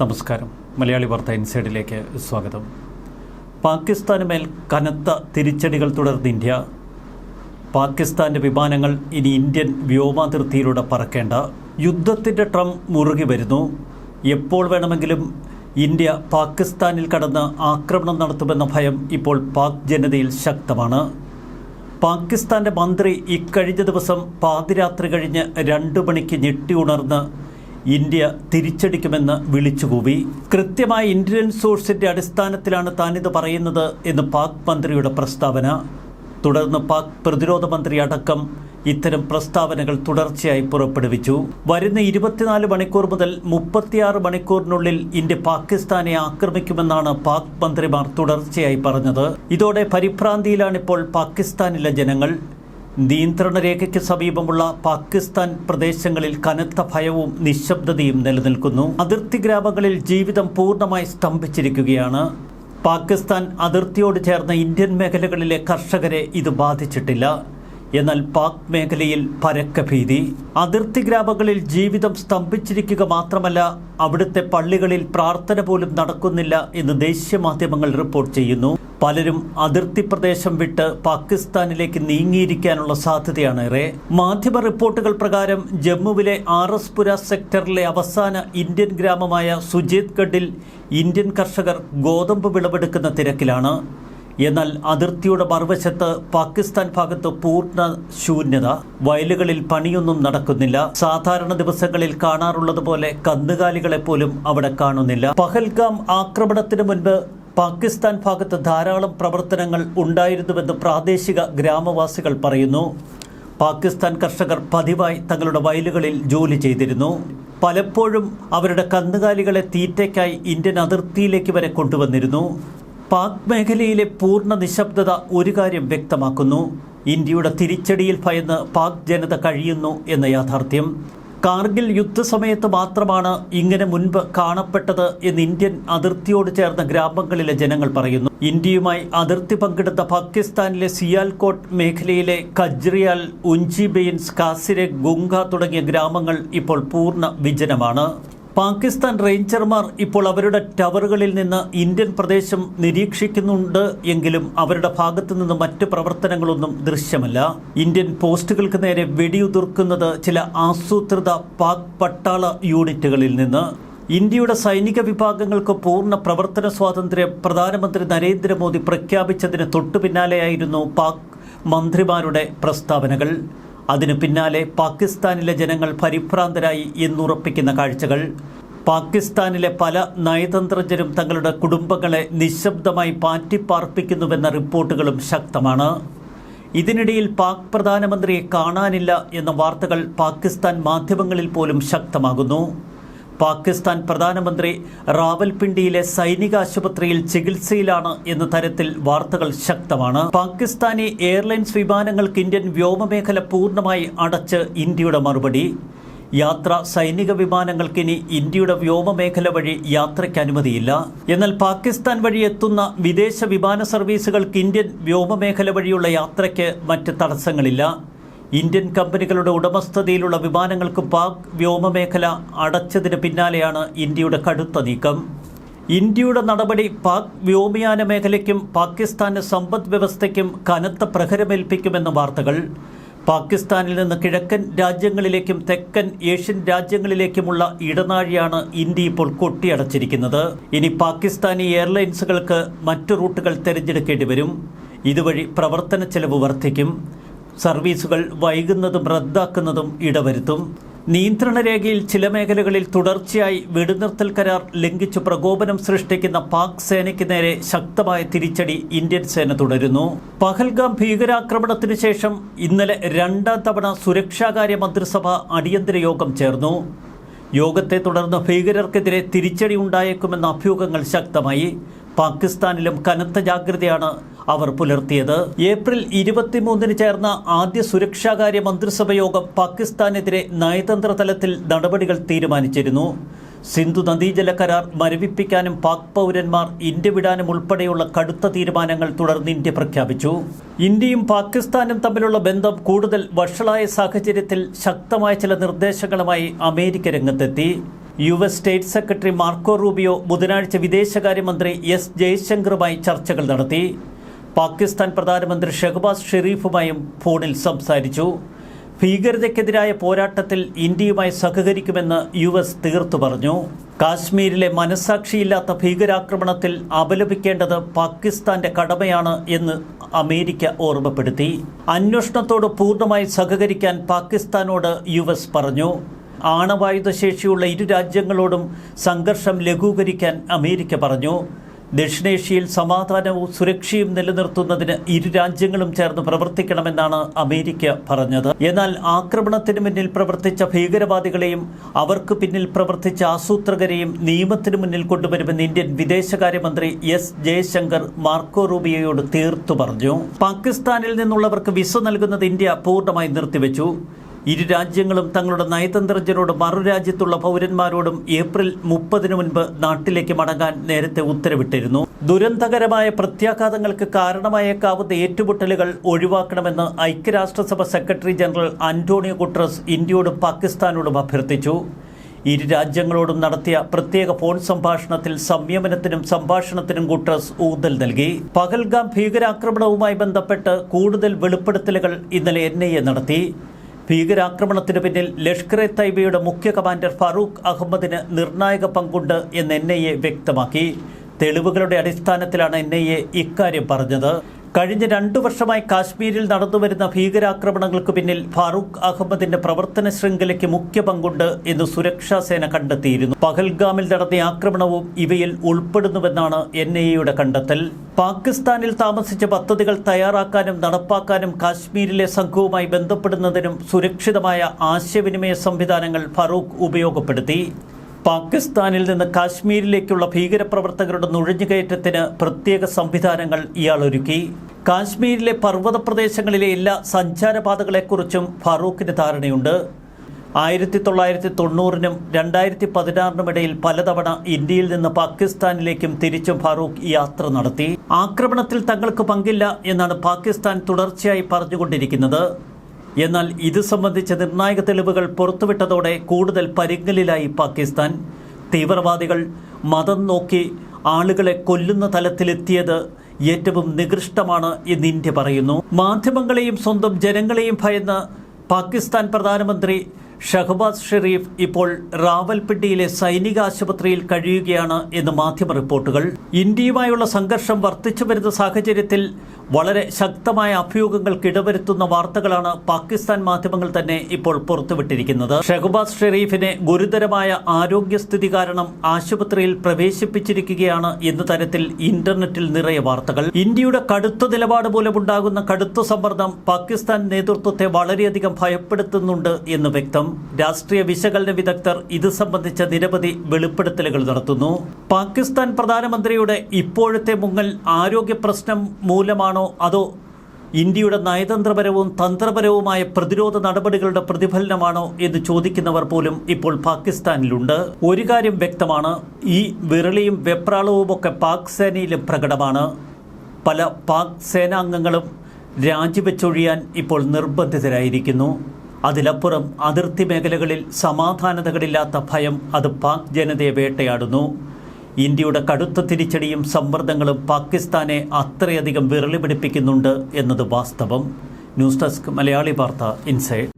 നമസ്കാരം. മലയാളി വാർത്ത ഇൻസൈഡിലേക്ക് സ്വാഗതം. പാകിസ്ഥാന് മേൽ കനത്ത തിരിച്ചടികൾ തുടർന്ന് ഇന്ത്യ. പാകിസ്ഥാന്റെ വിമാനങ്ങൾ ഇനി ഇന്ത്യൻ വ്യോമാതിർത്തിയിലൂടെ പറക്കേണ്ട. യുദ്ധത്തിന്റെ ട്രം മുറുകി വരുന്നു. എപ്പോൾ വേണമെങ്കിലും ഇന്ത്യ പാകിസ്ഥാനിൽ കടന്ന് ആക്രമണം നടത്തുമെന്ന ഭയം ഇപ്പോൾ പാക് ജനതയിൽ ശക്തമാണ്. പാകിസ്ഥാന്റെ മന്ത്രി ഇക്കഴിഞ്ഞ ദിവസം പാതിരാത്രി കഴിഞ്ഞ് രണ്ടു മണിക്ക് ഞെട്ടി ഉണർന്ന് ഇന്ത്യ തിരിച്ചടിക്കുമെന്ന് വിളിച്ചുകൂവി. കൃത്യമായ ഇന്ത്യൻ സോഴ്സിന്റെ അടിസ്ഥാനത്തിലാണ് താനിത് പറയുന്നത് എന്ന് പാക് മന്ത്രിയുടെ പ്രസ്താവന. തുടർന്ന് പാക് പ്രതിരോധ മന്ത്രി അടക്കം ഇത്തരം പ്രസ്താവനകൾ തുടർച്ചയായി പുറപ്പെടുവിച്ചു. വരുന്ന ഇരുപത്തിനാല് മണിക്കൂർ മുതൽ മുപ്പത്തിയാറ് മണിക്കൂറിനുള്ളിൽ ഇന്ത്യ പാകിസ്ഥാനെ ആക്രമിക്കുമെന്നാണ് പാക് മന്ത്രിമാർ തുടർച്ചയായി പറഞ്ഞത്. ഇതോടെ പരിഭ്രാന്തിയിലാണിപ്പോൾ പാകിസ്ഥാനിലെ ജനങ്ങൾ. നിയന്ത്രണ രേഖയ്ക്ക് സമീപമുള്ള പാകിസ്ഥാൻ പ്രദേശങ്ങളിൽ കനത്ത ഭയവും നിശബ്ദതയും നിലനിൽക്കുന്നു. അതിർത്തി ഗ്രാമങ്ങളിൽ ജീവിതം പൂർണമായി സ്തംഭിച്ചിരിക്കുകയാണ്. പാകിസ്ഥാൻ അതിർത്തിയോട് ചേർന്ന ഇന്ത്യൻ മേഖലകളിലെ കർഷകരെ ഇത് ബാധിച്ചിട്ടില്ല. എന്നാൽ പാക് മേഖലയിൽ പരക്ക ഭീതി. അതിർത്തി ഗ്രാമങ്ങളിൽ ജീവിതം സ്തംഭിച്ചിരിക്കുക മാത്രമല്ല അവിടുത്തെ പള്ളികളിൽ പ്രാർത്ഥന പോലും നടക്കുന്നില്ല എന്ന് ദേശീയ മാധ്യമങ്ങൾ റിപ്പോർട്ട് ചെയ്യുന്നു. പലരും അതിർത്തി പ്രദേശം വിട്ട് പാകിസ്ഥാനിലേക്ക് നീങ്ങിയിരിക്കാനുള്ള സാധ്യതയാണ് ഏറെ. മാധ്യമ റിപ്പോർട്ടുകൾ പ്രകാരം ജമ്മുവിലെ ആർ എസ് പുര സെക്ടറിലെ അവസാന ഇന്ത്യൻ ഗ്രാമമായ സുജീത് ഗഡിൽ ഇന്ത്യൻ കർഷകർ ഗോതമ്പ് വിളവെടുക്കുന്ന തിരക്കിലാണ്. എന്നാൽ അതിർത്തിയുടെ മറുവശത്ത് പാകിസ്ഥാൻ ഭാഗത്ത് പൂർണ ശൂന്യത. വയലുകളിൽ പണിയൊന്നും നടക്കുന്നില്ല. സാധാരണ ദിവസങ്ങളിൽ കാണാറുള്ളതുപോലെ കന്നുകാലികളെ പോലും അവിടെ കാണുന്നില്ല. പഹൽഗാം ആക്രമണത്തിന് മുൻപ് പാകിസ്ഥാൻ ഭാഗത്ത് ധാരാളം പ്രവർത്തനങ്ങൾ ഉണ്ടായിരുന്നുവെന്ന് പ്രാദേശിക ഗ്രാമവാസികൾ പറയുന്നു. പാകിസ്ഥാൻ കർഷകർ പതിവായി തങ്ങളുടെ വയലുകളിൽ ജോലി ചെയ്തിരുന്നു. പലപ്പോഴും അവരുടെ കന്നുകാലികളെ തീറ്റയ്ക്കായി ഇന്ത്യൻ അതിർത്തിയിലേക്ക് വരെ കൊണ്ടുവന്നിരുന്നു. പാക് മേഖലയിലെ പൂർണ നിശബ്ദത ഒരു കാര്യം വ്യക്തമാക്കുന്നു. ഇന്ത്യയുടെ തിരിച്ചടിയിൽ ഭയന്ന് പാക് ജനത കഴിയുന്നു എന്ന യാഥാർത്ഥ്യം. കാർഗിൽ യുദ്ധസമയത്ത് മാത്രമാണ് ഇങ്ങനെ മുൻപ് കാണപ്പെട്ടത് എന്ന് ഇന്ത്യൻ അതിർത്തിയോട് ചേർന്ന ഗ്രാമങ്ങളിലെ ജനങ്ങൾ പറയുന്നു. ഇന്ത്യയുമായി അതിർത്തി പങ്കിടുന്ന പാകിസ്ഥാനിലെ സിയാൽകോട്ട് മേഖലയിലെ കജ്രിയാൽ ഉഞ്ചിബെയിൻസ് കാസിരെ ഗുങ്ക തുടങ്ങിയ ഗ്രാമങ്ങൾ ഇപ്പോൾ പൂർണ വിജനമാണ്. പാകിസ്ഥാൻ റേഞ്ചർമാർ ഇപ്പോൾ അവരുടെ ടവറുകളിൽ നിന്ന് ഇന്ത്യൻ പ്രദേശം നിരീക്ഷിക്കുന്നുണ്ട് എങ്കിലും അവരുടെ ഭാഗത്തു നിന്ന് മറ്റ് പ്രവർത്തനങ്ങളൊന്നും ദൃശ്യമല്ല. ഇന്ത്യൻ പോസ്റ്റുകൾക്ക് നേരെ വെടിയുതിർക്കുന്നത് ചില ആസൂത്രിത പാക് പട്ടാള യൂണിറ്റുകളിൽ നിന്ന്. ഇന്ത്യയുടെ സൈനിക വിഭാഗങ്ങൾക്ക് പൂർണ പ്രവർത്തന സ്വാതന്ത്ര്യം പ്രധാനമന്ത്രി നരേന്ദ്രമോദി പ്രഖ്യാപിച്ചതിന് തൊട്ടു പിന്നാലെയായിരുന്നു പാക് മന്ത്രിമാരുടെ പ്രസ്താവനകൾ. അതിനു പിന്നാലെ പാകിസ്ഥാനിലെ ജനങ്ങൾ പരിഭ്രാന്തരായി എന്നുറപ്പിക്കുന്ന കാഴ്ചകൾ. പാകിസ്ഥാനിലെ പല നയതന്ത്രജ്ഞരും തങ്ങളുടെ കുടുംബങ്ങളെ നിശബ്ദമായി പാറ്റിപ്പാർപ്പിക്കുന്നുവെന്ന റിപ്പോർട്ടുകളും ശക്തമാണ്. ഇതിനിടയിൽ പാക് പ്രധാനമന്ത്രിയെ കാണാനില്ല എന്ന വാർത്തകൾ പാകിസ്ഥാൻ മാധ്യമങ്ങളിൽ പോലും ശക്തമാകുന്നു. പാകിസ്ഥാൻ പ്രധാനമന്ത്രി റാവൽപിണ്ടിയിലെ സൈനിക ആശുപത്രിയിൽ ചികിത്സയിലാണ് എന്ന തരത്തിൽ വാർത്തകൾ ശക്തമാണ്. പാകിസ്ഥാനി എയർലൈൻസ് വിമാനങ്ങൾക്ക് ഇന്ത്യൻ വ്യോമമേഖല പൂർണമായി അടച്ച് ഇന്ത്യയുടെ മറുപടി. യാത്ര സൈനിക വിമാനങ്ങൾക്ക് ഇനി ഇന്ത്യയുടെ വ്യോമമേഖല വഴി യാത്രയ്ക്ക് അനുമതിയില്ല. എന്നാൽ പാകിസ്ഥാൻ വഴി എത്തുന്ന വിദേശ വിമാന സർവീസുകൾക്ക് ഇന്ത്യൻ വ്യോമമേഖല വഴിയുള്ള യാത്രയ്ക്ക് മറ്റ് തടസ്സങ്ങളില്ല. ഇന്ത്യൻ കമ്പനികളുടെ ഉടമസ്ഥതയിലുള്ള വിമാനങ്ങൾക്ക് പാക് വ്യോമമേഖല അടച്ചതിന് പിന്നാലെയാണ് ഇന്ത്യയുടെ കടുത്ത നീക്കം. ഇന്ത്യയുടെ നടപടി പാക് വ്യോമയാന മേഖലയ്ക്കും പാകിസ്ഥാന്റെ സമ്പദ് വ്യവസ്ഥയ്ക്കും കനത്ത പ്രഹരമേൽപ്പിക്കുമെന്ന വാർത്തകൾ. പാകിസ്ഥാനിൽ നിന്ന് കിഴക്കൻ രാജ്യങ്ങളിലേക്കും തെക്കൻ ഏഷ്യൻ രാജ്യങ്ങളിലേക്കുമുള്ള ഇടനാഴിയാണ് ഇന്ത്യ ഇപ്പോൾ കൊട്ടിയടച്ചിരിക്കുന്നത്. ഇനി പാകിസ്ഥാനി എയർലൈൻസുകൾക്ക് മറ്റു റൂട്ടുകൾ തിരഞ്ഞെടുക്കേണ്ടി വരും. ഇതുവഴി പ്രവർത്തന ചെലവ് വർദ്ധിക്കും. സർവീസുകൾ വൈകുന്നതും റദ്ദാക്കുന്നതും ഇടവരുത്തും. നിയന്ത്രണരേഖയിൽ ചില മേഖലകളിൽ തുടർച്ചയായി വെടിനിർത്തൽ കരാർ ലംഘിച്ചു പ്രകോപനം സൃഷ്ടിക്കുന്ന പാക് സേനയ്ക്ക് നേരെ ശക്തമായ തിരിച്ചടി ഇന്ത്യൻ സേന തുടരുന്നു. പഹൽഗാം ഭീകരാക്രമണത്തിനു ശേഷം ഇന്നലെ രണ്ടാം തവണ സുരക്ഷാകാര്യ മന്ത്രിസഭ അടിയന്തര യോഗം ചേർന്നു. യോഗത്തെ തുടർന്ന് ഭീകരർക്കെതിരെ തിരിച്ചടി ഉണ്ടായേക്കുമെന്ന അഭ്യൂഹങ്ങൾ ശക്തമായി. പാകിസ്ഥാനിലും കനത്ത ജാഗ്രതയാണ് അവർ പുലർത്തിയത്. ഏപ്രിൽ ഇരുപത്തിമൂന്നിന് ചേർന്ന ആദ്യ സുരക്ഷാകാര്യ മന്ത്രിസഭയോഗം പാകിസ്ഥാനെതിരെ നയതന്ത്ര തലത്തിൽ നടപടികൾ തീരുമാനിച്ചിരുന്നു. സിന്ധു നദീജല കരാർ മരവിപ്പിക്കാനും പാക് പൗരന്മാർ ഇന്ത്യ വിടാനും ഉൾപ്പെടെയുള്ള കടുത്ത തീരുമാനങ്ങൾ തുടർന്ന് ഇന്ത്യ പ്രഖ്യാപിച്ചു. ഇന്ത്യയും പാകിസ്ഥാനും തമ്മിലുള്ള ബന്ധം കൂടുതൽ വഷളായ സാഹചര്യത്തിൽ ശക്തമായ ചില നിർദ്ദേശങ്ങളുമായി അമേരിക്ക രംഗത്തെത്തി. U S state secretary Marco Rubio ബുധനാഴ്ച വിദേശകാര്യമന്ത്രി എസ് ജയശങ്കറുമായി ചർച്ചകൾ നടത്തി. പാകിസ്ഥാൻ പ്രധാനമന്ത്രി ഷെഹബാസ് ഷെരീഫുമായും ഫോണിൽ സംസാരിച്ചു. ഭീകരതയ്ക്കെതിരായ പോരാട്ടത്തിൽ ഇന്ത്യയുമായി സഹകരിക്കുമെന്ന് യു എസ് തീർത്തു പറഞ്ഞു. കാശ്മീരിലെ മനസാക്ഷിയില്ലാത്ത ഭീകരാക്രമണത്തിൽ അപലപിക്കേണ്ടത് പാകിസ്ഥാന്റെ കടമയാണ് എന്ന് അമേരിക്ക ഓർമ്മപ്പെടുത്തി. അന്വേഷണത്തോട് പൂർണമായി സഹകരിക്കാൻ പാകിസ്ഥാനോട് യു എസ് പറഞ്ഞു. ആണവായുധശേഷിയുള്ള ഇരു രാജ്യങ്ങളോടും സംഘർഷം ലഘൂകരിക്കാൻ അമേരിക്ക പറഞ്ഞു. ദക്ഷിണേഷ്യയിൽ സമാധാനവും സുരക്ഷയും നിലനിർത്തുന്നതിന് ഇരു രാജ്യങ്ങളും ചേർന്ന് പ്രവർത്തിക്കണമെന്നാണ് അമേരിക്ക പറഞ്ഞത്. എന്നാൽ ആക്രമണത്തിന് മുന്നിൽ പ്രവർത്തിച്ച ഭീകരവാദികളെയും അവർക്ക് പിന്നിൽ പ്രവർത്തിച്ച ആസൂത്രകരെയും നിയമത്തിന് മുന്നിൽ കൊണ്ടുവരുമെന്ന് ഇന്ത്യൻ വിദേശകാര്യമന്ത്രി എസ് ജയശങ്കർ മാർക്കോ റൂബിയോയോട് തീർത്തു പറഞ്ഞു. പാകിസ്ഥാനിൽ നിന്നുള്ളവർക്ക് വിസ നൽകുന്നത് ഇന്ത്യ പൂർണമായി നിർത്തിവെച്ചു. ഇരു രാജ്യങ്ങളും തങ്ങളുടെ നയതന്ത്രജ്ഞരോട് മറുരാജ്യത്തുള്ള പൗരന്മാരോടും ഏപ്രിൽ മുപ്പതിനു മുൻപ് നാട്ടിലേക്ക് മടങ്ങാൻ നേരത്തെ ഉത്തരവിട്ടിരുന്നു. ദുരന്തകരമായ പ്രത്യാഘാതങ്ങൾക്ക് കാരണമായേക്കാവുന്ന ഏറ്റുമുട്ടലുകൾ ഒഴിവാക്കണമെന്ന് ഐക്യരാഷ്ട്രസഭ സെക്രട്ടറി ജനറൽ അന്റോണിയോ ഗുട്രസ് ഇന്ത്യയോടും പാകിസ്ഥാനോടും അഭ്യർത്ഥിച്ചു. ഇരു രാജ്യങ്ങളോടും നടത്തിയ പ്രത്യേക ഫോൺ സംഭാഷണത്തിൽ സംയമനത്തിനും സംഭാഷണത്തിനും ഗുട്രസ് ഊന്നൽ നൽകി. പഹൽഗാം ഭീകരാക്രമണവുമായി ബന്ധപ്പെട്ട് കൂടുതൽ വെളിപ്പെടുത്തലുകൾ ഇന്നലെ എൻ നടത്തി. ഭീകരാക്രമണത്തിന് പിന്നിൽ ലഷ്കർ എ തൈബയുടെ മുഖ്യ കമാൻഡർ ഫറൂഖ് അഹമ്മദിന് നിർണായക പങ്കുണ്ട് എന്ന് എൻ വ്യക്തമാക്കി. തെളിവുകളുടെ അടിസ്ഥാനത്തിലാണ് എൻ ഐ എ ഇക്കാര്യം പറഞ്ഞത്. കഴിഞ്ഞ രണ്ടു വർഷമായി കാശ്മീരിൽ നടന്നുവരുന്ന ഭീകരാക്രമണങ്ങൾക്ക് പിന്നിൽ ഫാറൂഖ് അഹമ്മദിന്റെ പ്രവർത്തന ശൃംഖലയ്ക്ക് മുഖ്യ പങ്കുണ്ട് എന്ന് സുരക്ഷാ സേന കണ്ടെത്തിയിരുന്നു. പഹൽഗാമിൽ നടന്ന ആക്രമണവും ഇവയിൽ ഉൾപ്പെടുന്നുവെന്നാണ് എൻ കണ്ടെത്തൽ. പാകിസ്ഥാനിൽ താമസിച്ച പദ്ധതികൾ തയ്യാറാക്കാനും നടപ്പാക്കാനും കാശ്മീരിലെ സംഘവുമായി ബന്ധപ്പെടുന്നതിനും സുരക്ഷിതമായ ആശയവിനിമയ സംവിധാനങ്ങൾ ഫറൂഖ് ഉപയോഗപ്പെടുത്തി. പാകിസ്ഥാനിൽ നിന്ന് കാശ്മീരിലേക്കുള്ള ഭീകരപ്രവർത്തകരുടെ നുഴഞ്ഞുകയറ്റത്തിന് പ്രത്യേക സംവിധാനങ്ങൾ ഇയാൾ ഒരുക്കി കാശ്മീരിലെ പർവത പ്രദേശങ്ങളിലെ എല്ലാ സഞ്ചാരപാതകളെക്കുറിച്ചും ഫാറൂഖിന് ധാരണയുണ്ട്. ആയിരത്തി തൊള്ളായിരത്തി തൊണ്ണൂറിനും രണ്ടായിരത്തി പതിനാറിനും ഇടയിൽ പലതവണ ഇന്ത്യയിൽ നിന്ന് പാകിസ്ഥാനിലേക്കും തിരിച്ചും ഫാറൂഖ് യാത്ര നടത്തി. ആക്രമണത്തിൽ തങ്ങൾക്ക് പങ്കില്ല എന്നാണ് പാകിസ്ഥാൻ തുടർച്ചയായി പറഞ്ഞുകൊണ്ടിരിക്കുന്നത്. എന്നാൽ ഇത് സംബന്ധിച്ച നിർണായക തെളിവുകൾ പുറത്തുവിട്ടതോടെ കൂടുതൽ പരിങ്ങലിലായി പാകിസ്ഥാൻ. തീവ്രവാദികൾ മതം നോക്കി ആളുകളെ കൊല്ലുന്ന തലത്തിലെത്തിയത് ഏറ്റവും നികൃഷ്ടമാണ് എന്ന് ഇന്ത്യ പറയുന്നു. മാധ്യമങ്ങളെയും സ്വന്തം ജനങ്ങളെയും ഭയന്ന് പാകിസ്ഥാൻ പ്രധാനമന്ത്രി ഷഹബാസ് ഷെരീഫ് ഇപ്പോൾ റാവൽപിണ്ടിയിലെ സൈനിക ആശുപത്രിയിൽ കഴിയുകയാണ് എന്ന് മാധ്യമ റിപ്പോർട്ടുകൾ. ഇന്ത്യയുമായുള്ള സംഘർഷം വർദ്ധിച്ചു വരുന്ന സാഹചര്യത്തിൽ വളരെ ശക്തമായ അഭ്യൂഹങ്ങൾക്ക് ഇടവരുത്തുന്ന വാർത്തകളാണ് പാകിസ്ഥാൻ മാധ്യമങ്ങൾ തന്നെ ഇപ്പോൾ പുറത്തുവിട്ടിരിക്കുന്നത്. ഷെഹബാസ് ഷെരീഫിനെ ഗുരുതരമായ ആരോഗ്യസ്ഥിതി കാരണം ആശുപത്രിയിൽ പ്രവേശിപ്പിച്ചിരിക്കുകയാണ് എന്ന തരത്തിൽ ഇന്റർനെറ്റിൽ നിറയെ വാർത്തകൾ. ഇന്ത്യയുടെ കടുത്ത നിലപാട് മൂലമുണ്ടാകുന്ന കടുത്ത സമ്മർദ്ദം പാകിസ്ഥാൻ നേതൃത്വത്തെ വളരെയധികം ഭയപ്പെടുത്തുന്നുണ്ട് എന്ന് വ്യക്തം. രാഷ്ട്രീയ വിശകലന വിദഗ്ധർ ഇത് സംബന്ധിച്ച നിരവധി വെളിപ്പെടുത്തലുകൾ നടത്തുന്നു. പാകിസ്ഥാൻ പ്രധാനമന്ത്രിയുടെ ഇപ്പോഴത്തെ മുങ്ങൽ ആരോഗ്യ പ്രശ്നം മൂലമാണോ അതോ ഇന്ത്യയുടെ നയതന്ത്രപരവും തന്ത്രപരവുമായ പ്രതിരോധ നടപടികളുടെ പ്രതിഫലനമാണോ എന്ന് ചോദിക്കുന്നവർ പോലും ഇപ്പോൾ പാകിസ്ഥാനിലുണ്ട്. ഒരു കാര്യം വ്യക്തമാണ് ഈ വിരളിയും വെപ്രാളവുമൊക്കെ പാക് സേനയിലും പ്രകടമാണ്. പല പാക് സേനാംഗങ്ങളും രാജിവെച്ചൊഴിയാൻ ഇപ്പോൾ നിർബന്ധിതരായിരിക്കുന്നു. അതിലപ്പുറം അതിർത്തി മേഖലകളിൽ സമാധാനതകളില്ലാത്ത ഭയം അത് പാക് ജനതയെ വേട്ടയാടുന്നു. ഇന്ത്യയുടെ കടുത്ത തിരിച്ചടിയും സമ്മർദ്ദങ്ങളും പാകിസ്ഥാനെ അത്രയധികം വിരളി പിടിപ്പിക്കുന്നുണ്ട് എന്നത് വാസ്തവം. ന്യൂസ് ഡെസ്ക് മലയാളി വാർത്ത ഇൻസൈഡ്.